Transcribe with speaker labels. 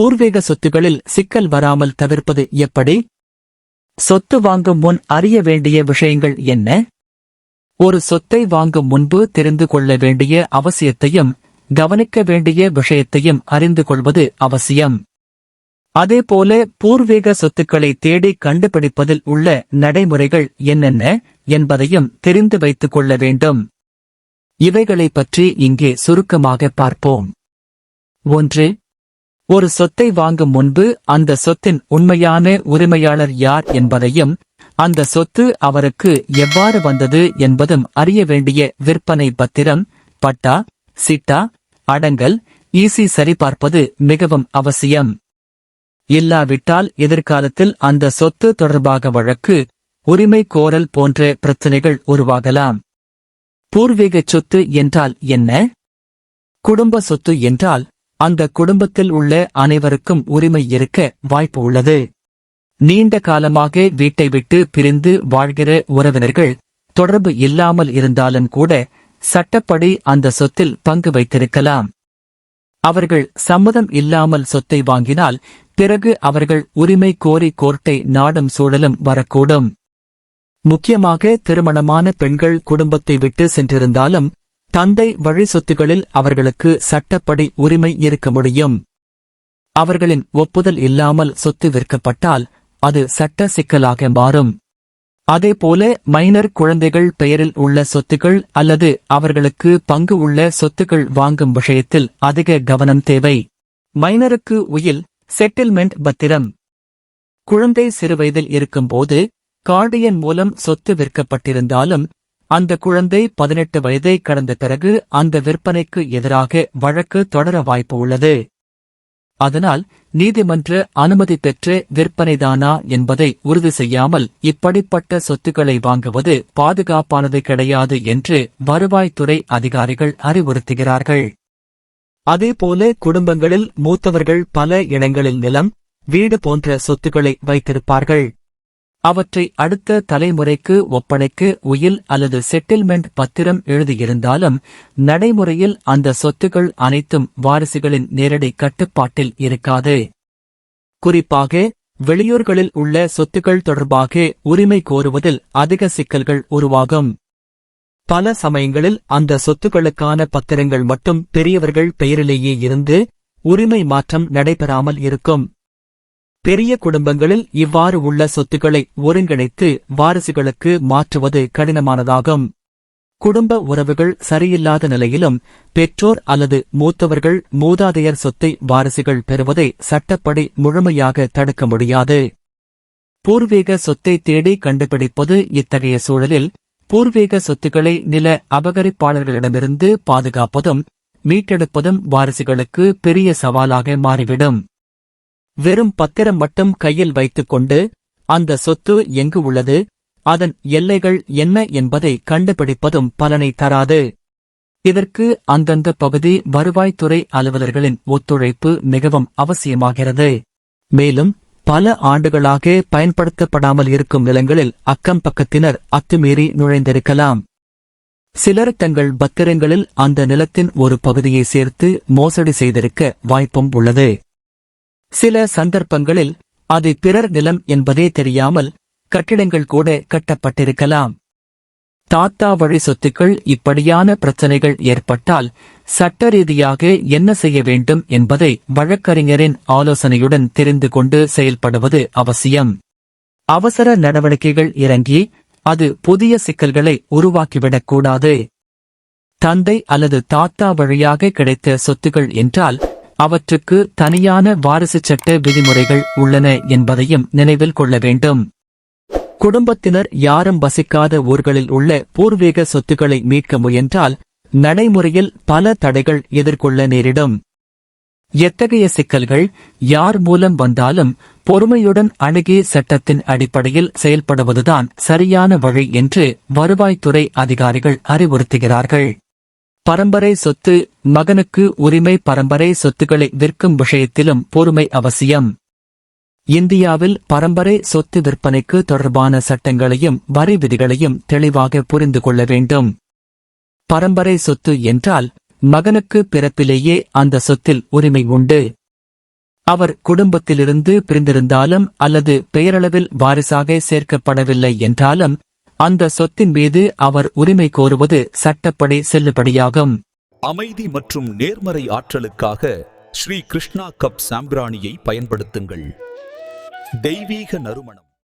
Speaker 1: பூர்வீக சொத்துகளில் சிக்கல் வராமல் தவிர்ப்பது எப்படி? சொத்து வாங்கும் முன் அறிய வேண்டிய விஷயங்கள் என்ன? ஒரு சொத்தை வாங்கும் முன்பு தெரிந்து கொள்ள வேண்டிய அவசியத்தையும் கவனிக்க வேண்டிய விஷயத்தையும் அறிந்து கொள்வது அவசியம். அதேபோல பூர்வீக சொத்துக்களை தேடி கண்டுபிடிப்பதில் உள்ள நடைமுறைகள் என்னென்ன என்பதையும் தெரிந்து வைத்துக் கொள்ள வேண்டும். இவைகளைப் பற்றி இங்கே சுருக்கமாக பார்ப்போம். ஒன்று ஒரு சொத்தை வாங்கும் முன்பு அந்த சொத்தின் உண்மையான உரிமையாளர் யார் என்பதையும் அந்த சொத்து அவருக்கு எவ்வாறு வந்தது என்பதும் அறிய வேண்டிய விற்பனை பத்திரம் பட்டா சிட்டா அடங்கல் ஈசி சரிபார்ப்பது மிகவும் அவசியம். இல்லாவிட்டால் எதிர்காலத்தில் அந்த சொத்து தொடர்பாக வழக்கு உரிமை கோரல் போன்ற பிரச்சனைகள் உருவாகலாம். பூர்வீக சொத்து என்றால் என்ன? குடும்ப சொத்து என்றால் அந்த குடும்பத்தில் உள்ள அனைவருக்கும் உரிமை இருக்க வாய்ப்பு உள்ளது. நீண்ட காலமாக வீட்டை விட்டு பிரிந்து வாழ்கிற உறவினர்கள் தொடர்பு இல்லாமல் இருந்தாலும் கூட சட்டப்படி அந்த சொத்தில் பங்கு வைத்திருக்கலாம். அவர்கள் சம்மதம் இல்லாமல் சொத்தை வாங்கினால் பிறகு அவர்கள் உரிமை கோரி கோர்ட்டை நாடும் சூழலும் வரக்கூடும். முக்கியமாக திருமணமான பெண்கள் குடும்பத்தை விட்டு சென்றிருந்தாலும் தந்தை வழி சொத்துகளில் அவர்களுக்கு சட்டப்படி உரிமை இருக்க முடியும். அவர்களின் ஒப்புதல் இல்லாமல் சொத்து விற்கப்பட்டால் அது சட்ட சிக்கலாக மாறும். அதேபோல மைனர் குழந்தைகள் பெயரில் உள்ள சொத்துக்கள் அல்லது அவர்களுக்கு பங்கு உள்ள சொத்துக்கள் வாங்கும் விஷயத்தில் அதிக கவனம் தேவை. மைனருக்கு உயில் செட்டில்மெண்ட் பத்திரம். குழந்தை சிறுவயதில் இருக்கும்போது கார்டியன் மூலம் சொத்து விற்கப்பட்டிருந்தாலும் அந்த குழந்தை பதினெட்டு வயதை கடந்த பிறகு அந்த விற்பனைக்கு எதிராக வழக்கு தொடர வாய்ப்பு உள்ளது. அதனால் நீதிமன்ற அனுமதி பெற்று விற்பனைதானா என்பதை உறுதி செய்யாமல் இப்படிப்பட்ட சொத்துக்களை வாங்குவது பாதுகாப்பானது கிடையாது என்று வருவாய்த்துறை அதிகாரிகள் அறிவுறுத்துகிறார்கள். அதேபோல குடும்பங்களில் மூத்தவர்கள் பல இடங்களில் நிலம் வீடு போன்ற சொத்துக்களை வைத்திருப்பார்கள். அவற்றை அடுத்த தலைமுறைக்கு ஒப்படைக்க உயில் அல்லது செட்டில்மெண்ட் பத்திரம் எழுதியிருந்தாலும் நடைமுறையில் அந்த சொத்துக்கள் அனைத்தும் வாரிசுகளின் நேரடி கட்டுப்பாட்டில் இருக்காது. குறிப்பாக வெளியூர்களில் உள்ள சொத்துக்கள் தொடர்பாக உரிமை கோருவதில் அதிக சிக்கல்கள் உருவாகும். பல சமயங்களில் அந்த சொத்துக்களுக்கான பத்திரங்கள் மட்டும் பெரியவர்கள் பெயரிலேயே இருந்து உரிமை மாற்றம் நடைபெறாமல் இருக்கும். பெரிய குடும்பங்களில் இவ்வாறு உள்ள சொத்துக்களை ஒருங்கிணைத்து வாரிசுகளுக்கு மாற்றுவது கடினமானதாகும். குடும்ப உறவுகள் சரியில்லாத நிலையிலும் பெற்றோர் அல்லது மூத்தவர்கள் மூதாதையர் சொத்தை வாரிசுகள் பெறுவதை சட்டப்படி முழுமையாக தடுக்க முடியாது. பூர்வீக சொத்தை தேடி கண்டுபிடிப்பது இத்தகைய சூழலில் பூர்வீக சொத்துக்களை நில அபகரிப்பாளர்களிடமிருந்து பாதுகாப்பதும் மீட்டெடுப்பதும் வாரிசுகளுக்கு பெரிய சவாலாக மாறிவிடும். வெறும் பத்திரம் மட்டும் கையில் வைத்துக்கொண்டு அந்த சொத்து எங்கு உள்ளது அதன் எல்லைகள் என்ன என்பதை கண்டுபிடிப்பதும் பலனை தராது. இதற்கு அந்தந்த பகுதி வருவாய்த்துறை அலுவலர்களின் ஒத்துழைப்பு மிகவும் அவசியமாகிறது. மேலும் பல ஆண்டுகளாக பயன்படுத்தப்படாமல் இருக்கும் நிலங்களில் அக்கம் பக்கத்தினர் அத்துமீறி நுழைந்திருக்கலாம். சிலர் தங்கள் பத்திரங்களில் அந்த நிலத்தின் ஒரு பகுதியை சேர்த்து மோசடி செய்திருக்க வாய்ப்பும் உள்ளது. சில சந்தர்ப்பங்களில் அது பிறர் நிலம் என்பதே தெரியாமல் கட்டிடங்கள் கூட கட்டப்பட்டிருக்கலாம். தாத்தா வழி சொத்துக்கள் இப்படியான பிரச்சனைகள் ஏற்பட்டால் சட்ட ரீதியாக என்ன செய்ய வேண்டும் என்பதை வழக்கறிஞரின் ஆலோசனையுடன் தெரிந்து கொண்டு செயல்படுவது அவசியம். அவசர நடவடிக்கைகள் இறங்கி அது புதிய சிக்கல்களை உருவாக்கிவிடக்கூடாது. தந்தை அல்லது தாத்தா வழியாக கிடைத்த சொத்துக்கள் என்றால் அவற்றுக்கு தனியான வாரிசு சட்ட விதிமுறைகள் உள்ளன என்பதையும் நினைவில் கொள்ள வேண்டும். குடும்பத்தினர் யாரும் வசிக்காத ஊர்களில் உள்ள பூர்வீக சொத்துக்களை மீட்க முயன்றால் நடைமுறையில் பல தடைகள் எதிர்கொள்ள நேரிடும். எத்தகைய சிக்கல்கள் யார் மூலம் வந்தாலும் பொறுமையுடன் அணுகி சட்டத்தின் அடிப்படையில் செயல்படுவதுதான் சரியான வழி என்று வருவாய்த்துறை அதிகாரிகள் அறிவுறுத்துகிறார்கள். பரம்பரை சொத்து மகனுக்கு உரிமை பரம்பரை சொத்துக்களை விற்கும் விஷயத்திலும் பொறுமை அவசியம். இந்தியாவில் பரம்பரை சொத்து விற்பனைக்கு தொடர்பான சட்டங்களையும் வரி விதிகளையும் தெளிவாக புரிந்து கொள்ள வேண்டும். பரம்பரை சொத்து என்றால் மகனுக்கு பிறப்பிலேயே அந்த சொத்தில் உரிமை உண்டு. அவர் குடும்பத்திலிருந்து பிரிந்திருந்தாலும் அல்லது பெயரளவில் வாரிசாக சேர்க்கப்படவில்லை என்றாலும் அந்த சொத்தின் மீது அவர் உரிமை கோருவது சட்டப்படி செல்லுபடியாகும்.
Speaker 2: அமைதி மற்றும் நேர்மறை ஆற்றலுக்காக ஸ்ரீ கிருஷ்ணா கப் சாம்பிராணியை பயன்படுத்துங்கள். தெய்வீக நறுமணம்.